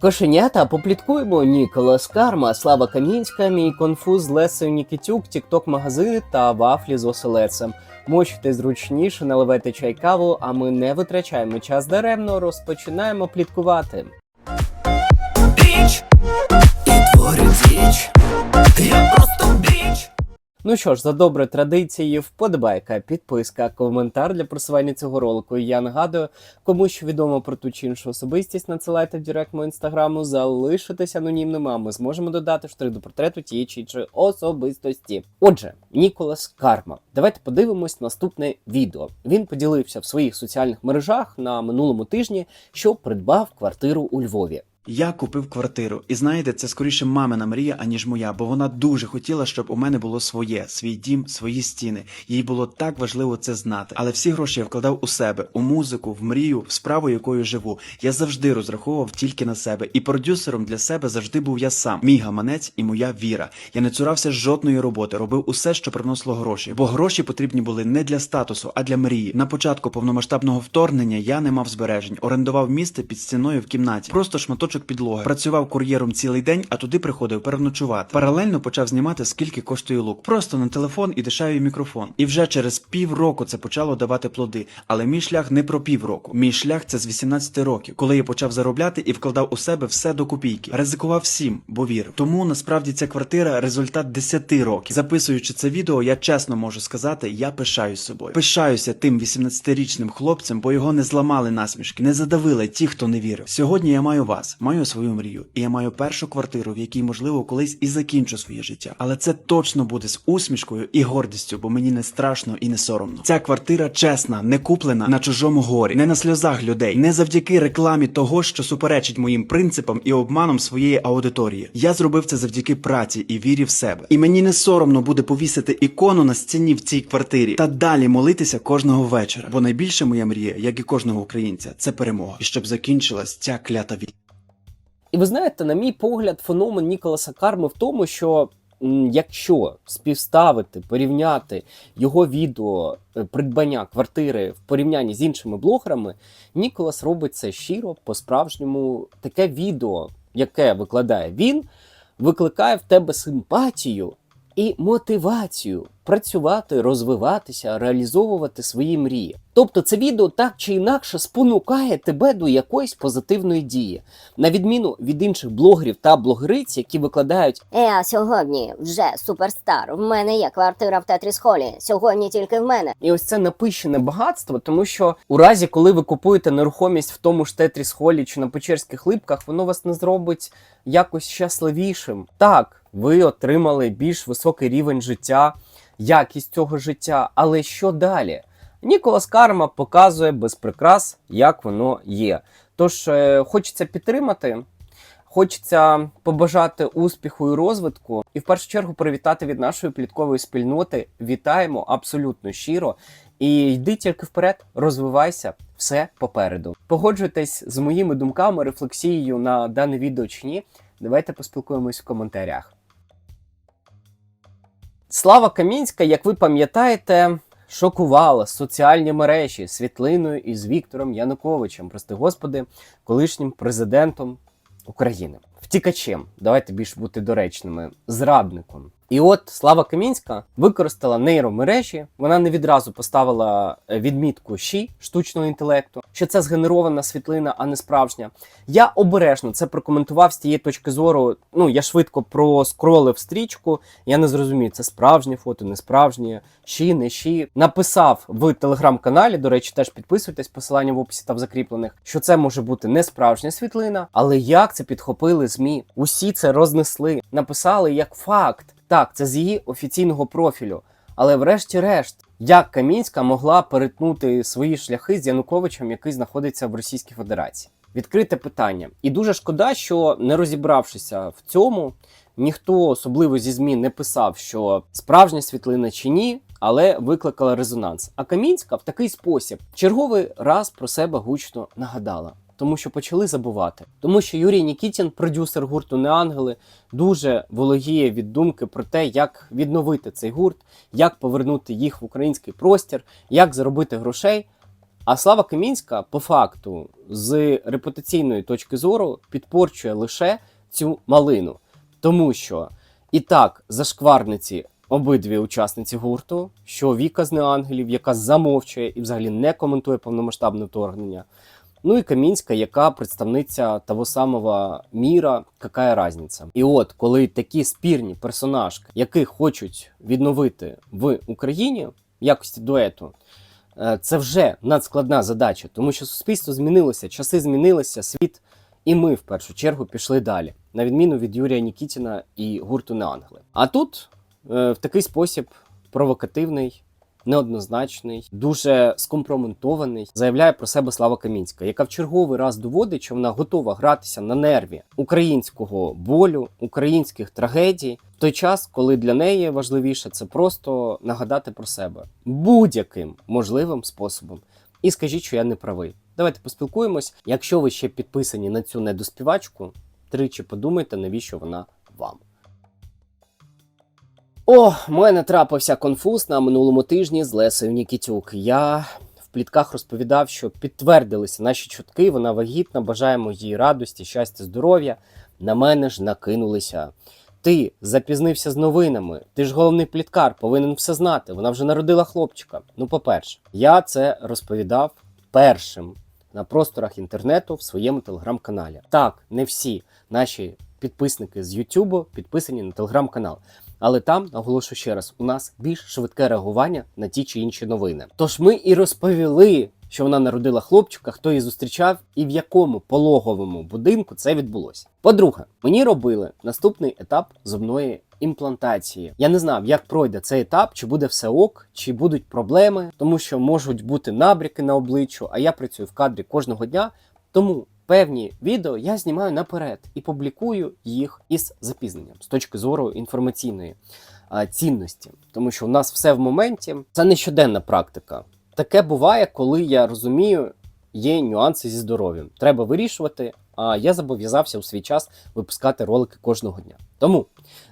Кошенята, попліткуємо Ніколас Карма, Слава Камінська, мій конфуз Лесею Нікітюк, Тікток магазини та вафлі з оселецем. Мочте зручніше, наливайте чай каву, а ми не витрачаємо час даремно, розпочинаємо пліткувати. Річ і творить річ. Я. Ну що ж, за доброю традицією, вподобайка, підписка, коментар для просування цього ролику. Я нагадую, кому що відомо про ту чи іншу особистість, надсилайте в директ мого інстаграму, залишитися анонімними, а ми зможемо додати штрих до портрету тієї чи іншої особистості. Отже, Ніколас Карма. Давайте подивимось наступне відео. Він поділився в своїх соціальних мережах на минулому тижні, що придбав квартиру у Львові. Я купив квартиру, і знаєте, це скоріше мамина мрія, аніж моя, бо вона дуже хотіла, щоб у мене було своє, свій дім, свої стіни. Їй було так важливо це знати. Але всі гроші я вкладав у себе, у музику, в мрію, в справу, якою живу. Я завжди розраховував тільки на себе, і продюсером для себе завжди був я сам, мій гаманець і моя віра. Я не цурався жодної роботи, робив усе, що приносило гроші, бо гроші потрібні були не для статусу, а для мрії. На початку повномасштабного вторгнення я не мав збережень, орендував місце під стіною в кімнаті, просто шматочок підлоги. Працював кур'єром цілий день, а туди приходив переночувати. Паралельно почав знімати, скільки коштує лук. Просто на телефон і дешевий мікрофон. І вже через півроку це почало давати плоди. Але мій шлях не про півроку. Мій шлях це з 18 років, коли я почав заробляти і вкладав у себе все до копійки. Ризикував всім, бо вірив. Тому насправді ця квартира результат 10 років. Записуючи це відео, я чесно можу сказати, я пишаюсь собою. Пишаюся тим 18-річним хлопцем, бо його не зламали насмішки, не задавили ті, хто не вірив. Сьогодні я маю вас, маю свою мрію, і я маю першу квартиру, в якій можливо колись і закінчу своє життя. Але це точно буде з усмішкою і гордістю, бо мені не страшно і не соромно. Ця квартира чесна, не куплена на чужому горі, не на сльозах людей, не завдяки рекламі того, що суперечить моїм принципам і обманом своєї аудиторії. Я зробив це завдяки праці і вірі в себе. І мені не соромно буде повісити ікону на стіні в цій квартирі та далі молитися кожного вечора. Бо найбільша моя мрія, як і кожного українця, це перемога. І щоб закінчилась ця клята війна. І ви знаєте, на мій погляд, феномен Ніколаса Карми в тому, що якщо співставити, порівняти його відео е, придбання квартири в порівнянні з іншими блогерами, Ніколас робить це щиро, по-справжньому. Таке відео, яке викладає він, викликає в тебе симпатію і мотивацію працювати, розвиватися, реалізовувати свої мрії. Тобто це відео так чи інакше спонукає тебе до якоїсь позитивної дії, на відміну від інших блогерів та блогериць, які викладають Я сьогодні вже суперстар. В мене є квартира в Тетріс Холі. Сьогодні тільки в мене. І ось це напищене багатство, тому що у разі, коли ви купуєте нерухомість в тому ж Тетріс Холі чи на Печерських липках, воно вас не зробить якось щасливішим. Так, ви отримали більш високий рівень життя, якість цього життя, але що далі? Ніколас Карма показує без прикрас, як воно є. Тож е, хочеться підтримати. Хочеться побажати успіху і розвитку, і в першу чергу привітати від нашої пліткової спільноти. Вітаємо абсолютно щиро. І йди тільки вперед, розвивайся, все попереду. Погоджуйтесь з моїми думками, рефлексією на дане відео чи ні. Давайте поспілкуємось в коментарях. Слава Камінська, як ви пам'ятаєте, шокувала соціальні мережі світлиною із Віктором Януковичем, прости господи, колишнім президентом України. Втікачем, давайте більш бути доречними, зрадником. І от Слава Камінська використала нейромережі. Вона не відразу поставила е, відмітку «Ші» штучного інтелекту, що це згенерована світлина, а не справжня. Я обережно це прокоментував з тієї точки зору. Ну я швидко проскролив стрічку. Я не зрозумів, це справжнє фото, не справжнє, «Ші», не «Ші». Написав в телеграм-каналі. До речі, теж підписуйтесь, посилання в описі та в закріплених, що це може бути не справжня світлина, але як це підхопили змі? Усі це рознесли, написали як факт. Так, це з її офіційного профілю. Але врешті-решт, як Камінська могла перетнути свої шляхи з Януковичем, який знаходиться в Російській Федерації? Відкрите питання. І дуже шкода, що не розібравшися в цьому, ніхто особливо зі ЗМІ не писав, що справжня світлина чи ні, але викликала резонанс. А Камінська в такий спосіб черговий раз про себе гучно нагадала. Тому що почали забувати, тому що Юрій Нікітін, продюсер гурту Неангели, дуже володіє від думки про те, як відновити цей гурт, як повернути їх в український простір, як заробити грошей. А Слава Камінська, по факту, з репутаційної точки зору, підпорчує лише цю малину. Тому що і так зашкварниці обидві учасниці гурту, що Віка з Неангелів, яка замовчує і взагалі не коментує повномасштабне вторгнення. Ну і Камінська, яка представниця того самого міра, яка разниця. І от коли такі спірні персонажки, яких хочуть відновити в Україні якості дуету, е, це вже надскладна задача, тому що суспільство змінилося, часи змінилися, світ, і ми в першу чергу пішли далі, на відміну від Юрія Нікітіна і гурту Неангли. А тут е, в такий спосіб провокативний, неоднозначний, дуже скомпроментований, заявляє про себе Слава Камінська, яка в черговий раз доводить, що вона готова гратися на нерві українського болю, українських трагедій, в той час, коли для неї важливіше це просто нагадати про себе будь-яким можливим способом. І скажіть, що я не правий. Давайте поспілкуємось. Якщо ви ще підписані на цю недоспівачку, тричі подумайте, навіщо вона вам. О, в мене трапився конфуз на минулому тижні з Лесею Нікітюк. Я в плітках розповідав, що підтвердилися наші чутки. Вона вагітна, бажаємо їй радості, щастя, здоров'я. На мене ж накинулися. Ти запізнився з новинами. Ти ж головний пліткар, повинен все знати. Вона вже народила хлопчика. Ну, по-перше, я це розповідав першим на просторах інтернету в своєму телеграм-каналі. Так, не всі наші підписники з Ютубу підписані на телеграм-канал. Але там, наголошую ще раз, у нас більш швидке реагування на ті чи інші новини. Тож ми і розповіли, що вона народила хлопчика, хто її зустрічав і в якому пологовому будинку це відбулося. По-друге, мені робили наступний етап зубної імплантації. Я не знав, як пройде цей етап, чи буде все ок, чи будуть проблеми, тому що можуть бути набряки на обличчю, а я працюю в кадрі кожного дня. Тому певні відео я знімаю наперед і публікую їх із запізненням з точки зору інформаційної цінності, тому що у нас все в моменті. Це не щоденна практика. Таке буває, коли я розумію, є нюанси зі здоров'ям. Треба вирішувати. А я зобов'язався у свій час випускати ролики кожного дня. Тому,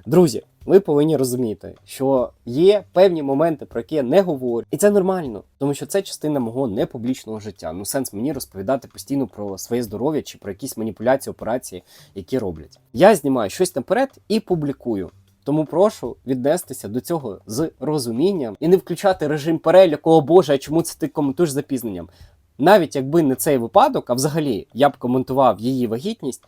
друзі, ви повинні розуміти, що є певні моменти, про які я не говорю, і це нормально, тому що це частина мого непублічного життя. Ну, сенс мені розповідати постійно про своє здоров'я чи про якісь маніпуляції, операції, які роблять. Я знімаю щось наперед і публікую. Тому прошу віднестися до цього з розумінням і не включати режим переліку, о Боже, а чому це ти коментуєш запізненням? Навіть якби не цей випадок, а взагалі я б коментував її вагітність,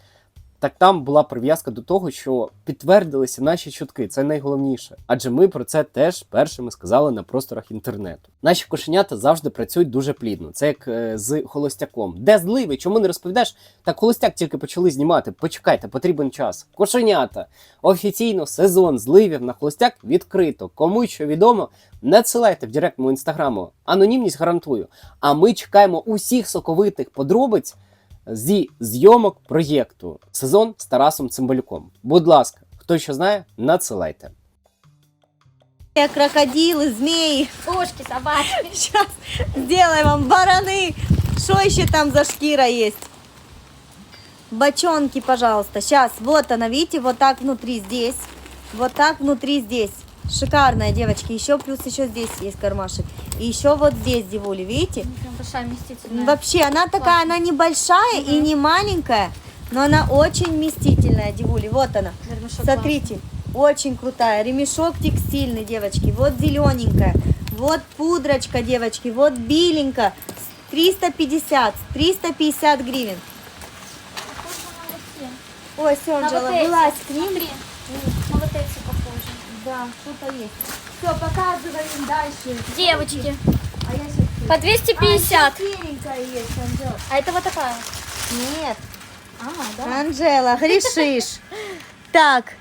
так там була прив'язка до того, що підтвердилися наші чутки. Це найголовніше. Адже ми про це теж першими сказали на просторах інтернету. Наші кошенята завжди працюють дуже плідно. Це як е, з холостяком. Де зливи? Чому не розповідаєш? Так холостяк тільки почали знімати. Почекайте, потрібен час. Кошенята. Офіційно сезон зливів на холостяк відкрито. Кому що відомо, надсилайте в директ інстаграму. Анонімність гарантую. А ми чекаємо усіх соковитих подробиць зі зйомок проєкту сезон з Тарасом Цимбалюком. Будь ласка, хто що знає, надсилайте. крокодилы, змеи. Кошки, собаки. Сейчас сделаем вам бараны. Что еще там за шкира есть? Бочонки, пожалуйста. Сейчас, вот она, видите, вот так внутри здесь. Вот так внутри здесь. Шикарная, девочки. Еще плюс еще здесь есть кармашек. И еще вот здесь, девули, видите? Прям большая вместительная. Вообще, она такая, она небольшая и не маленькая, но она очень вместительная, девули. Вот она. Вермишок Смотрите, очень крутая. Ремешок текстильный, девочки. Вот зелененькая. Вот пудрочка, девочки. Вот биленькая. 350, 350 гривен. Ой, Сёнджела, вылазь к ним. Смотри, на вот эти. Да, что-то есть. Все, показываем дальше. Девочки. А я сейчас... По 250. А, есть, Анжела. А это вот такая. Нет. А, да. Анжела, грешишь. Так,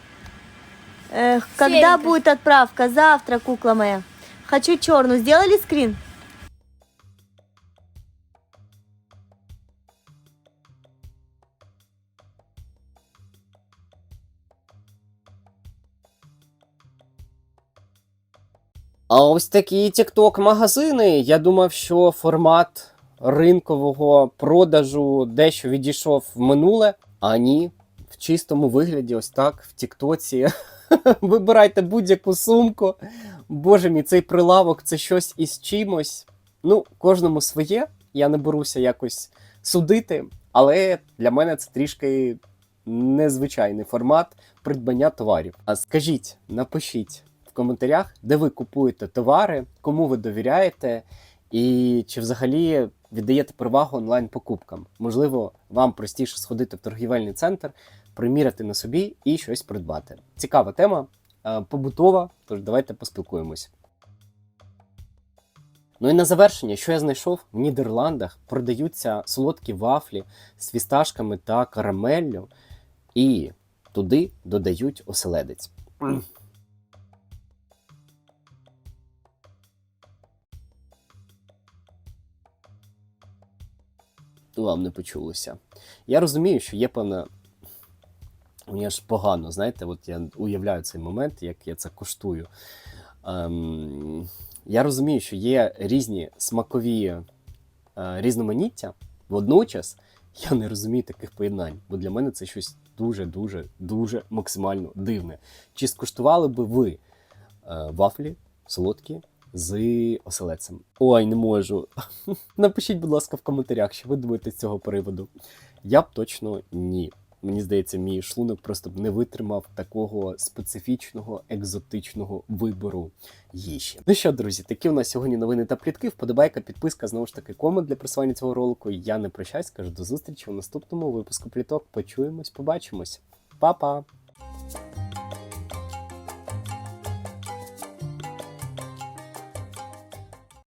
эх, когда будет отправка? Завтра, кукла моя. Хочу черную. Сделали скрин? А ось такі TikTok магазини. Я думав, що формат ринкового продажу дещо відійшов в минуле, а ні. В чистому вигляді, ось так, в Тіктоці. Вибирайте будь-яку сумку. Боже мій, цей прилавок це щось із чимось. Ну, кожному своє. Я не беруся якось судити, але для мене це трішки незвичайний формат придбання товарів. А скажіть, напишіть коментарях, де ви купуєте товари, кому ви довіряєте, і чи взагалі віддаєте перевагу онлайн-покупкам. Можливо, вам простіше сходити в торгівельний центр, приміряти на собі і щось придбати. Цікава тема, е, побутова, тож давайте поспілкуємось. Ну і на завершення, що я знайшов, в Нідерландах продаються солодкі вафлі з фісташками та карамеллю, і туди додають оселедець. Вам не почулося. Я розумію, що є певна. Мені аж погано, знаєте, от я уявляю цей момент, як я це коштую. Ем, я розумію, що є різні смакові е, різноманіття. Водночас я не розумію таких поєднань, бо для мене це щось дуже, дуже, дуже максимально дивне. Чи скуштували би ви е, вафлі солодкі з оселедцем? Ой, не можу. Напишіть, будь ласка, в коментарях, що ви думаєте з цього приводу. Я б точно ні. Мені здається, мій шлунок просто б не витримав такого специфічного екзотичного вибору їжі. Ну що, друзі, такі у нас сьогодні новини та плітки. Вподобайка, підписка, знову ж таки, комент для просування цього ролику. Я не прощаюсь, кажу до зустрічі у наступному випуску пліток. Почуємось, побачимось. Па-па!